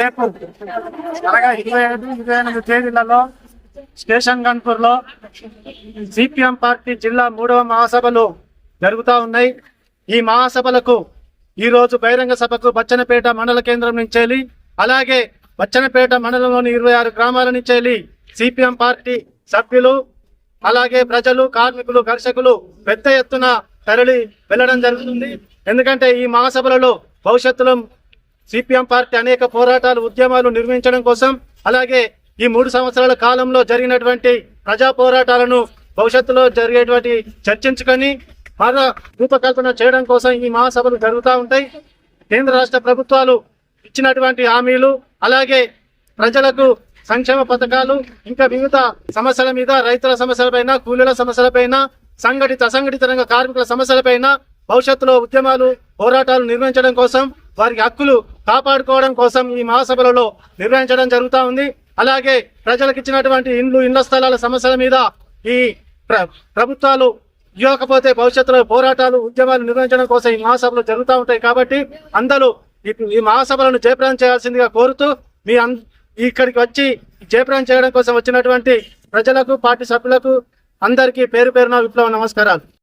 రేపు అనగా ఇరవై ఐదు ఇరవై ఎనిమిది తేదీలలో స్టేషన్ గన్పూర్లో సిపిఎం పార్టీ జిల్లా మూడవ మహాసభలు జరుగుతా ఉన్నాయి. ఈ మహాసభలకు ఈ రోజు బహిరంగ సభకు బచ్చనపేట మండల కేంద్రం నుంచి అలాగే బచ్చనపేట మండలంలోని ఇరవై ఆరు గ్రామాల నుంచి వెళ్ళి సిపిఎం పార్టీ సభ్యులు అలాగే ప్రజలు కార్మికులు కర్షకులు పెద్ద ఎత్తున తరలి వెళ్ళడం జరుగుతుంది. ఎందుకంటే ఈ మహాసభలలో భవిష్యత్తులో సిపిఎం పార్టీ అనేక పోరాటాలు ఉద్యమాలు నిర్మించడం కోసం అలాగే ఈ మూడు సంవత్సరాల కాలంలో జరిగినటువంటి ప్రజా పోరాటాలను భవిష్యత్తులో జరిగేటువంటి చర్చించుకొని బాగా రూపకల్పన చేయడం కోసం ఈ మహాసభలు జరుగుతూ ఉంటాయి. కేంద్ర రాష్ట్ర ప్రభుత్వాలు ఇచ్చినటువంటి హామీలు అలాగే ప్రజలకు సంక్షేమ పథకాలు ఇంకా వివిధ సమస్యల మీద రైతుల సమస్యలపైన కూలీల సమస్యలపైన సంఘటిత అసంఘటిత రంగ కార్మికుల సమస్యలపైన భవిష్యత్తులో ఉద్యమాలు పోరాటాలు నిర్వహించడం కోసం వారికి హక్కులు కాపాడుకోవడం కోసం ఈ మహాసభలలో నిర్వహించడం జరుగుతూ ఉంది. అలాగే ప్రజలకు ఇచ్చినటువంటి ఇండ్లు ఇండ్ల స్థలాల సమస్యల మీద ఈ ప్ర- ప్రభుత్వాలు ఇవ్వకపోతే భవిష్యత్తులో పోరాటాలు ఉద్యమాలు నిర్వహించడం కోసం ఈ మహాసభలు జరుగుతూ ఉంటాయి కాబట్టి అందరూ ఈ మహాసభలను జయప్రదం చేయాల్సిందిగా కోరుతూ మీ ఇక్కడికి వచ్చి జయప్రదం చేయడం కోసం వచ్చినటువంటి ప్రజలకు పార్టీ సభ్యులకు అందరికీ పేరు పేరున విప్లవ నమస్కారాలు.